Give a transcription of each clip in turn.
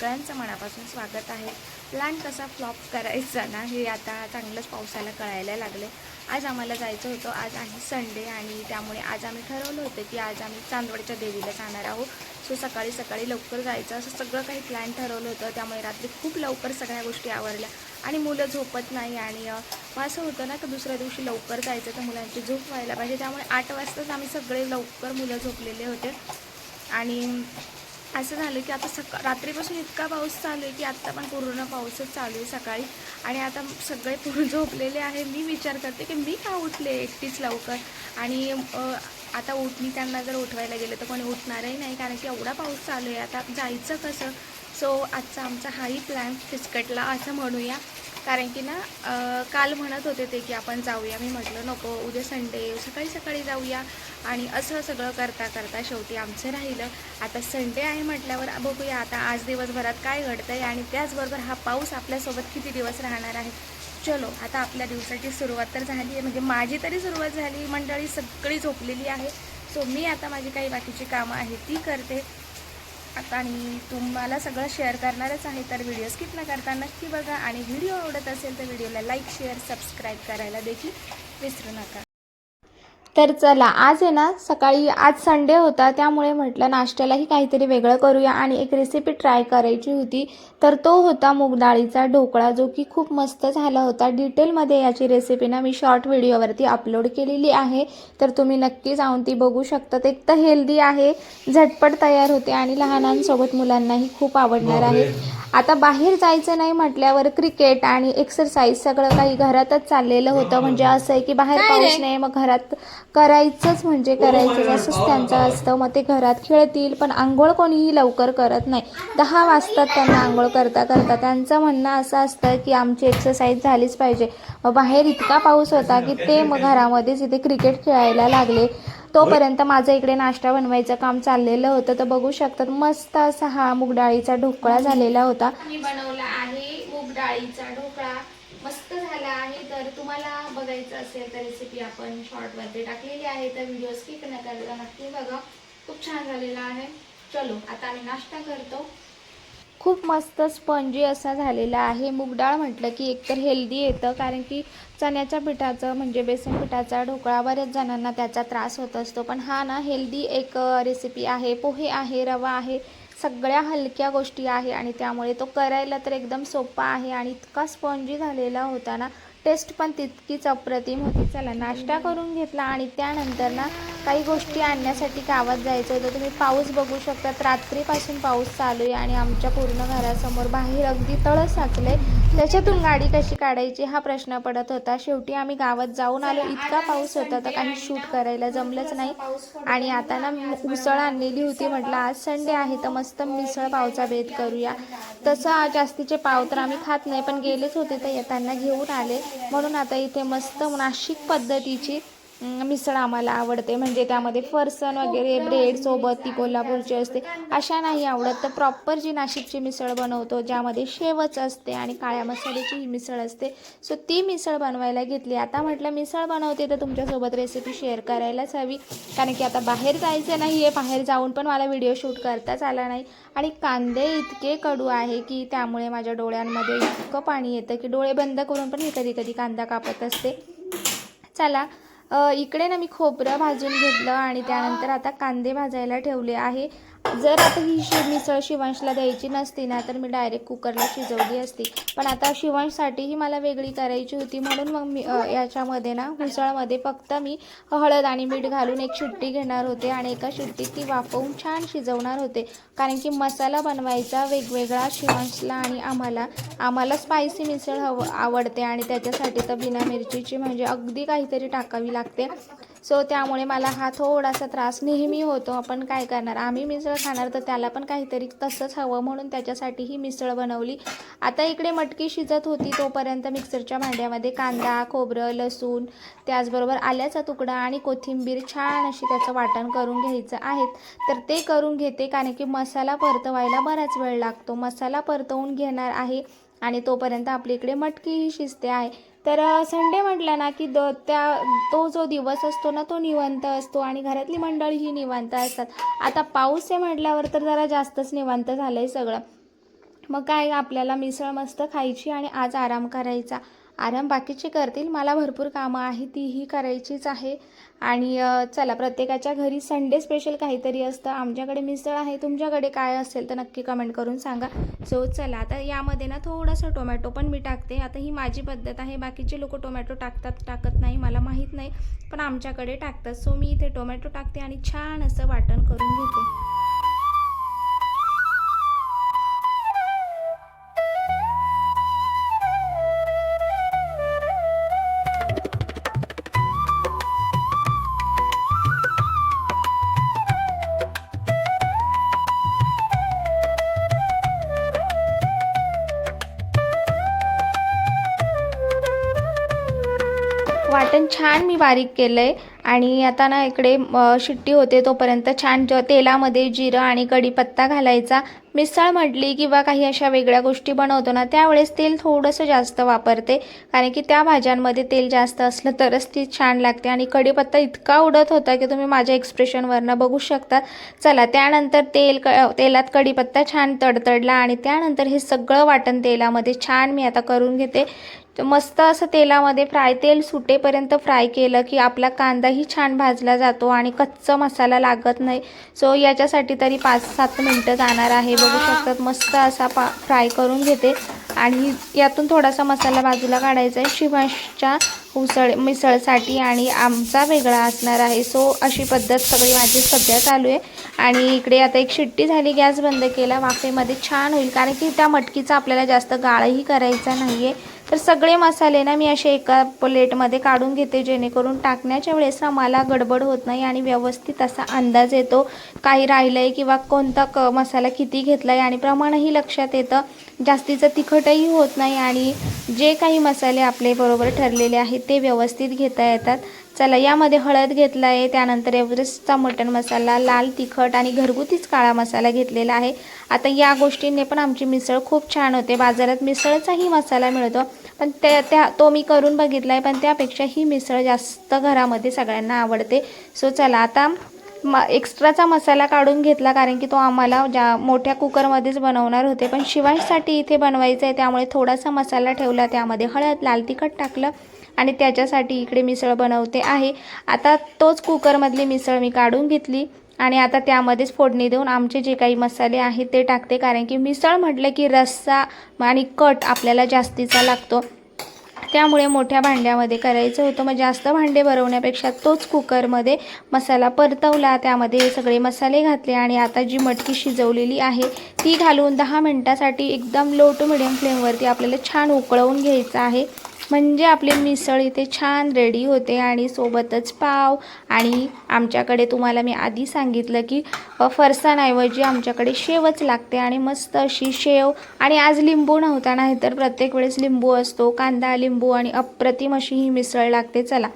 सगळ्यांचं मनापासून स्वागत आहे. प्लॅन कसा फ्लॉप करायचा ना हे आता चांगलंच पावसाला कळायला लागले. आज आम्हाला जायचं होतं. आज आहे संडे आणि त्यामुळे आज आम्ही ठरवलं होतं की आज आम्ही चांदवडच्या देवीला जाणार आहोत. सो सकाळी सकाळी लवकर जायचं. असं सगळं काही प्लॅन ठरवलं होतं. त्यामुळे रात्री खूप लवकर सगळ्या गोष्टी आवरल्या. आणि मुलं झोपत नाही आणि असं होतं ना तर दुसऱ्या दिवशी लवकर जायचं तर मुलांची झोप व्हायला पाहिजे. त्यामुळे आठ वाजताच आम्ही सगळे लवकर मुलं झोपलेले होते. आणि असं झालं की आता सका रात्रीपासून इतका पाऊस चालू आहे की आत्ता पण पूर्ण पाऊसच चालू आहे सकाळी. आणि आता सगळे पूर्ण झोपलेले आहे मी विचार करते की मी का उठले एकटीच लवकर? आणि आता उठणी त्यांना जर उठवायला गेलं तर कोणी उठणारही नाही कारण की एवढा पाऊस चालू आहे. आता जायचं कसं? सो आजचा आमचा हाही प्लॅन फिसकटला असं म्हणूया. कारण की ना काल म्हणत होते ते की आपण जाऊया. मी म्हटलं नको उद्या संडे सकाळी सकाळी जाऊया. आणि असं सगळं करता करता शेवटी आमचं राहिलं. आता संडे आहे म्हटल्यावर बघूया आता आज दिवसभरात काय घडतं आहे आणि त्याचबरोबर हा पाऊस आपल्यासोबत किती दिवस राहणार आहे? चलो आता आपल्या दिवसाची सुरुवात तर झाली आहे. म्हणजे माझी तरी सुरुवात झाली. मंडळी सगळी झोपलेली आहे. सो मी आता माझी काही बाकीची कामं आहेत ती करते. आणि तुम्हाला सगळं शेअर करणारच आहे तर व्हिडिओ स्किप न करता नक्की बघा. आणि व्हिडिओ आवडत असेल तर व्हिडिओला लाईक शेअर सबस्क्राईब करायला देखील विसरू नका. तर चला आज आहे ना सकाळी आज संडे होता त्यामुळे म्हटलं नाश्त्यालाही काहीतरी वेगळं करूया आणि एक रेसिपी ट्राय करायची होती. तर तो होता मूग डाळीचा ढोकळा जो की खूप मस्त झाला होता. डिटेलमध्ये याची रेसिपी ना मी शॉर्ट व्हिडिओवरती अपलोड केलेली आहे. तर तुम्ही नक्की जाऊन ती बघू शकतात एक तर हेल्दी आहे झटपट तयार होते आणि लहानांसोबत मुलांनाही खूप आवडणार आहे. आता बाहेर जायचं नाही म्हटल्यावर क्रिकेट आणि एक्सरसाइज सगळं काही घरातच चाललेलं होतं. म्हणजे असं आहे की बाहेर पाऊस नाही मग घरात करायचंच म्हणजे करायचंच. असंच त्यांचं असतं. मग ते घरात खेळतील पण आंघोळ कोणीही लवकर करत नाही. दहा वाजतात त्यांना आंघोळ करता करता. त्यांचं म्हणणं असं असतं की आमची एक्सरसाइज झालीच पाहिजे. मग बाहेर इतका पाऊस होता की ते मग घरामध्येच इथे क्रिकेट खेळायला लागले. तोपर्यंत माझं इकडे नाश्ता बनवायचं काम चाललेलं होतं. तर बघू शकतात मस्त असा हा मूग डाळीचा ढोकळा झालेला होता. मी बनवला आहे मूग डाळीचा ढोकळा. मस्त झाला आहे. तर तुम्हाला बघायचं असेल तर रेसिपी आपण शॉर्टमध्ये टाकलेली आहे. तर व्हिडिओ स्किप न करता नक्की बघा. खूप छान झालेला आहे. चलो आता आम्ही नाश्ता करतो. खूप मस्त स्पंजी असा झालेला आहे. मूगडाळ म्हटलं की एकतर हेल्दी येतं कारण की चण्याच्या पिठाचं म्हणजे बेसन पिठाचा ढोकळा बऱ्याच जणांना त्याचा त्रास होत असतो. पण हा ना हेल्दी एक रेसिपी आहे. पोहे आहे रवा आहे. सगळ्या हलक्या गोष्टी आहे आणि त्यामुळे तो करायला तर एकदम सोपा आहे आणि इतका स्पॉन्जी झालेला होता ना टेस्ट पण तितकीच अप्रतिम होती. चला नाश्ता करून घेतला आणि त्यानंतर ना काही गोष्टी आणण्यासाठी गावात जायचं होतं तुम्ही पाऊस बघू शकतात रात्रीपासून पाऊस चालू आहे आणि आमच्या पूर्ण घरासमोर बाहेर अगदी तळ आहे त्याच्यातून गाडी कशी काढायची हा प्रश्न पडत होता. शेवटी आम्ही गावात जाऊन आलो. इतका पाऊस होता तर काही शूट करायला जमलंच नाही. आणि आता ना उसळ आणलेली होती म्हटलं आज संडे आहे तर मस्त मिसळ पावचा बेत करूया. तसं जास्तीचे पाव तर आम्ही खात नाही पण गेलेच होते तर येताना घेऊन आले. म्हणून आता इथे मस्त नाशिक पद्धतीची मिसळ आम्हाला आवडते. म्हणजे त्यामध्ये फरसन वगैरे ब्रेड सोबत ती कोल्हापूरची असते. अशा नाही आवडत. तर प्रॉपर जी नाशिकची मिसळ बनवतो ज्यामध्ये शेवच असते आणि काळ्या मसाल्याची ही मिसळ असते. सो ती मिसळ बनवायला घेतली. आता म्हटलं मिसळ बनवते तर तुमच्यासोबत रेसिपी शेअर करायलाच हवी. कारण की आता बाहेर जायचं नाही आहे बाहेर जाऊन पण मला व्हिडिओ शूट करताच आला नाही. आणि कांदे इतके कडू आहे की त्यामुळे माझ्या डोळ्यांमध्ये इतकं पाणी येतं की डोळे बंद करून पण मी कधी कधी कांदा कापत असते. चला इकडे ना मी खोबरं भाजून घेतलं आणि त्यानंतर आता कांदे भाजायला ठेवले आहे. जर आता ही शि मिसळ शिवांशला द्यायची नसती ना तर मी डायरेक्ट कुकरला शिजवली असती. पण आता शिवांशसाठीही मला वेगळी करायची होती म्हणून मग मी याच्यामध्ये ना मिसळमध्ये फक्त मी हळद आणि मीठ घालून एक शिट्टी घेणार होते आणि एका शिट्टीत ती वाफवून छान शिजवणार होते. कारण की मसाला बनवायचा वेगवेगळा शिवांशला आणि आम्हाला आम्हाला स्पायसी मिसळ हवं आवडते आणि त्याच्यासाठी तर बिना मिरचीची म्हणजे अगदी काहीतरी टाकावी लागते. सो त्यामुळे मला हा थोडासा त्रास नेहमी होतो. आपण काय करणार? आम्ही मिसळ खाणार तर त्याला पण काहीतरी तसंच हवं म्हणून त्याच्यासाठी ही मिसळ बनवली. आता इकडे मटकी शिजत होती तोपर्यंत मिक्सरच्या भांड्यामध्ये कांदा खोबरं लसूण त्याचबरोबर आल्याचा तुकडा आणि कोथिंबीर छान अशी त्याचं वाटण करून घ्यायचं आहे. तर ते करून घेते कारण की मसाला परतवायला बराच वेळ लागतो. मसाला परतवून घेणार आहे आणि तोपर्यंत आपली इकडे मटकीही शिजते आहे. तर संडे म्हटलं ना की द त्या तो जो दिवस असतो ना तो निवांत असतो आणि घरातली मंडळी ही निवांत असतात. आता पाऊस आहे म्हटल्यावर तर जरा जास्तच निवांत झालं आहे सगळं. मग काय आपल्याला मिसळ मस्त खायची आणि आज आराम करायचा. आराम बाकीचे करतील. मला भरपूर कामं आहे तीही करायचीच आहे. आणि चला प्रत्येकाच्या घरी संडे स्पेशल काहीतरी असतं. आमच्याकडे मिसळ आहे. तुमच्याकडे काय असेल तर नक्की कमेंट करून सांगा. सो चला आता यामध्ये ना थोडंसं टोमॅटो पण मी टाकते. आता ही माझी पद्धत आहे. बाकीचे लोक टोमॅटो टाकतात टाकत नाही मला माहीत नाही. पण आमच्याकडे टाकतात. सो मी इथे टोमॅटो टाकते आणि छान असं वाटण करून घेते. छान मी बारीक केलं आहे आणि आता ना इकडे शिट्टी होते तोपर्यंत छान ज तेलामध्ये जिरं आणि कढीपत्ता घालायचा. मिसळ म्हटली किंवा काही अशा वेगळ्या गोष्टी बनवतो ना त्यावेळेस तेल थोडंसं जास्त वापरते. कारण की त्या भाज्यांमध्ये तेल जास्त असलं तरच ती छान लागते. आणि कढीपत्ता इतका उडत होता की तुम्ही माझ्या एक्सप्रेशनवरनं बघू शकता. चला त्यानंतर तेल क तेलात कढीपत्ता छान तडतडला आणि त्यानंतर हे सगळं वाटण तेलामध्ये छान मी आता करून घेते. मस्त असं तेलामध्ये फ्राय तेल सुटेपर्यंत फ्राय केलं की आपला कांदाही छान भाजला जातो आणि कच्चा मसाला लागत नाही. सो याच्यासाठी तरी पाच सात मिनटं जाणार आहे. बघू शकतात. मस्त असा पा फ्राय करून घेते. आणि यातून थोडासा मसाला बाजूला काढायचा आहे. शिमाशच्या उसळ मिसळसाठी आणि आमचा वेगळा असणार आहे. सो अशी पद्धत सगळी माझी सध्या चालू आहे. आणि इकडे आता एक शिट्टी झाली. गॅस बंद केला. वाफेमध्ये छान होईल. कारण की त्या मटकीचा आपल्याला जास्त गाळही करायचा नाही आहे तर सगळे मसाले ना मी असे एका प्लेटमध्ये काढून घेते जेणेकरून टाकण्याच्या वेळेस ना मला गडबड होत नाही आणि व्यवस्थित असा अंदाज येतो. काही राहिलं आहे किंवा कोणता क मसाला किती घेतला आहे आणि प्रमाणही लक्षात येतं. जास्तीचं तिखटही होत नाही आणि जे काही मसाले आपले बरोबर ठरलेले आहेत ते व्यवस्थित घेता येतात. चला यामध्ये हळद घेतला आहे त्यानंतर एव्हरेस्टचा मटण मसाला लाल तिखट आणि घरगुतीच काळा मसाला घेतलेला आहे. आता या गोष्टींनी पण आमची मिसळ खूप छान होते. बाजारात मिसळचाही मसाला मिळतो. पण त्या त्या तो मी करून बघितला आहे पण त्यापेक्षा ही मिसळ जास्त घरामध्ये सगळ्यांना आवडते. सो चला आता म एक्स्ट्राचा मसाला काढून घेतला कारण की तो आम्हाला ज्या मोठ्या कुकरमध्येच बनवणार होते पण शिवांशसाठी इथे बनवायचं आहे त्यामुळे थोडासा मसाला ठेवला त्यामध्ये हळद लाल तिखट टाकलं आणि त्याच्यासाठी इकडे मिसळ बनवते आहे. आता तोच कुकरमधली मिसळ मी काढून घेतली. आणि आता त्यामध्येच फोडणी देऊन आमचे जे काही मसाले आहेत ते टाकते कारण की मिसळ म्हटलं की रस्सा आणि कट आपल्याला जास्तीचा लागतो. त्यामुळे मोठ्या भांड्यामध्ये करायचं होतं. मग जास्त भांडे भरवण्यापेक्षा तोच कुकरमध्ये मसाला परतवला. त्यामध्ये सगळे मसाले घातले आणि आता जी मटकी शिजवलेली आहे ती घालून दहा मिनटासाठी एकदम लो टू मिडियम फ्लेमवरती आपल्याला छान उकळवून घ्यायचं आहे. म्हणजे आपली मिसळ इथे छान रेडी होते आणि सोबतच पाव आणि आमच्याकडे तुम्हाला मी आधी सांगितलं की फरसाणऐवजी आमच्याकडे शेवच लागते आणि मस्त अशी शेव आणि आज लिंबू नव्हता नाही तर प्रत्येक वेळेस लिंबू असतो कांदा लिंबू आणि अप्रतिम अशी ही मिसळ लागते. चला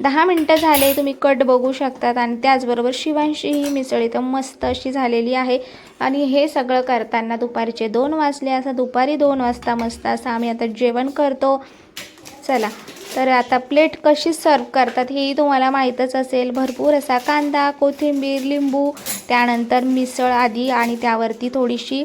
दहा मिनटं झाले तुम्ही कट बघू शकतात आणि त्याचबरोबर शिवांशी ही मिसळ इथं मस्त अशी झालेली आहे. आणि हे सगळं करताना दुपारचे दोन वाजले असं दुपारी दोन वाजता मस्त असं आम्ही आता जेवण करतो. चला. तर आता प्लेट कशी सर्व करतात हेही तुम्हाला माहीतच असेल. भरपूर असा कांदा कोथिंबीर लिंबू त्यानंतर मिसळ आधी आणि त्यावरती थोडीशी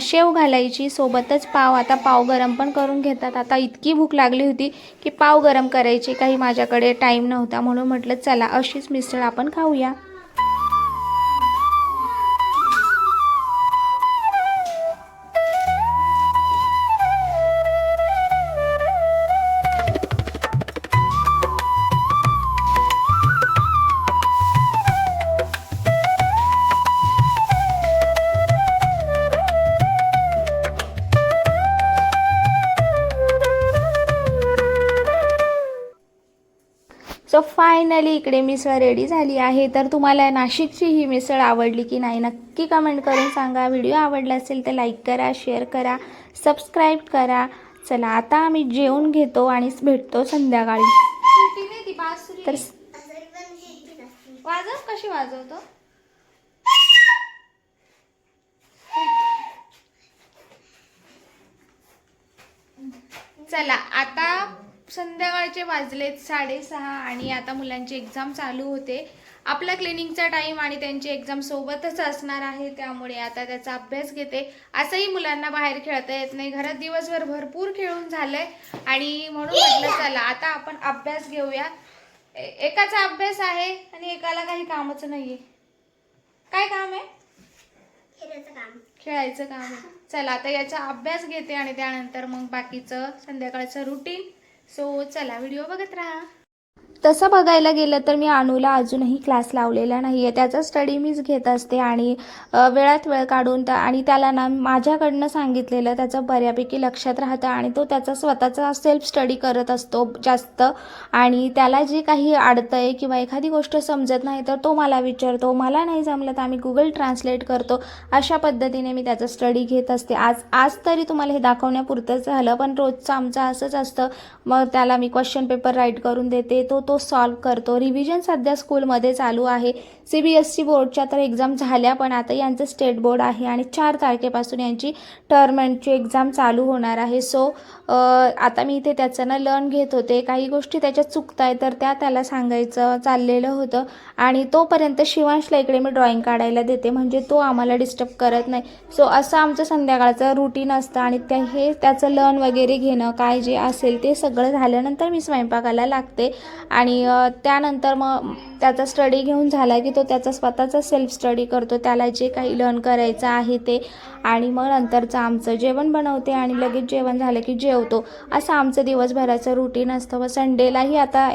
शेव घालायची. सोबतच पाव आता पाव गरम पण करून घेतात. आता इतकी भूक लागली होती की पाव गरम करायची काही माझ्याकडे टाईम नव्हता. म्हणून म्हटलं चला अशीच मिसळ आपण खाऊया. सो फायनली इकडे मिसळ रेडी झाली आहे. तर तुम्हाला नाशिकची ही मिसळ आवडली की नाही नक्की कमेंट करून सांगा. व्हिडिओ आवडला असेल तर लाईक करा शेअर करा सबस्क्राईब करा. चला आता आम्ही जेवून घेतो आणि भेटतो संध्याकाळी. तर वाजव कशी वाजवतो? चला आता संध्याकाळचे वाजलेत साडेसहा आणि आता मुलांची एक्झाम चालू होते. आपला क्लिनिकचा टाइम आणि त्यांची एक्झाम सोबतच असणार आहे त्यामुळे आता त्याचा अभ्यास घेते. असंही मुलांना बाहेर खेळता येत नाही. घरात दिवसभर भरपूर खेळून झालंय. आणि म्हणून म्हटलं चला आता आपण अभ्यास घेऊया. एकाचा अभ्यास आहे आणि एकाला काही कामच नाहीये. काय काम आहे? खेळायचं काम. आहे. चला आता याचा अभ्यास घेते आणि त्यानंतर मग बाकीचं संध्याकाळचं रुटीन सो चला व्हिडिओ बघत राहा. तसं बघायला गेलं तर मी अनुला अजूनही क्लास लावलेला नाही आहे त्याचा स्टडी मीच घेत असते आणि वेळात वेळ काढून त्या आणि त्याला ना माझ्याकडनं सांगितलेलं त्याचं बऱ्यापैकी लक्षात राहतं आणि तो त्याचा स्वतःचा सेल्फ स्टडी करत असतो जास्त. आणि त्याला जे काही अडतं आहे किंवा एखादी गोष्ट समजत नाही तर तो मला विचारतो. मला नाही जमलं तर आम्ही गुगल ट्रान्सलेट करतो. अशा पद्धतीने मी त्याचा स्टडी घेत असते. आज आज तरी तुम्हाला हे दाखवण्यापुरतंच झालं पण रोजचं आमचं असंच असतं. मग त्याला मी क्वेश्चन पेपर राईट करून देते. तो तो सॉल्व करतो. रिव्हिजन सध्या स्कूलमध्ये चालू आहे. सी बी एस सी बोर्डच्या तर एक्झाम झाल्या पण आता यांचं स्टेट बोर्ड आहे आणि चार तारखेपासून यांची टर्मेंटची एक्झाम चालू होणार आहे. सो आता मी इथे त्याचं ना लर्न घेत होते. काही गोष्टी त्याच्यात चुकत आहे तर त्या त्याला सांगायचं चाललेलं होतं. आणि तोपर्यंत शिवांशला इकडे मी ड्रॉइंग काढायला देते. म्हणजे तो आम्हाला डिस्टर्ब करत नाही. सो असं आमचं संध्याकाळचं रुटीन असतं आणि त्या हे त्याचं लर्न वगैरे घेणं काय जे असेल ते सगळं झाल्यानंतर मी स्वयंपाकाला लागते. आणि त्यानंतर मग त्याचा स्टडी घेऊन झाला की तो त्याचा स्वतःचा सेल्फ स्टडी करतो. त्याला जे काही लर्न करायचं आहे ते. आणि मग नंतरचं आमचं जेवण बनवते आणि लगेच जेवण झालं की जेवतो. असं आमचं दिवसभराचं रुटीन असतं. व संडेलाही आता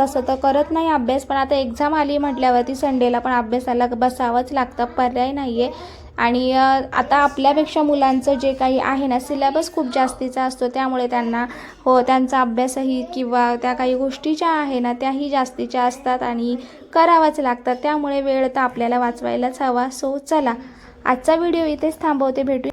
तसं तर करत नाही अभ्यास पण आता एक्झाम आली म्हटल्यावरती संडेला पण अभ्यासाला बसावंच लागतं. पर्याय नाही आहे आणि आता आपल्यापेक्षा मुलांचं जे काही आहे ना सिलेबस खूप जास्तीचा असतो. त्यामुळे त्यांना हो त्यांचा अभ्यासही किंवा त्या काही गोष्टी ज्या आहे ना त्याही जास्तीच्या असतात आणि करावाच लागतात. त्यामुळे वेळ तर आपल्याला वाचवायलाच हवा. सो चला आजचा व्हिडिओ इथेच थांबवते. भेटू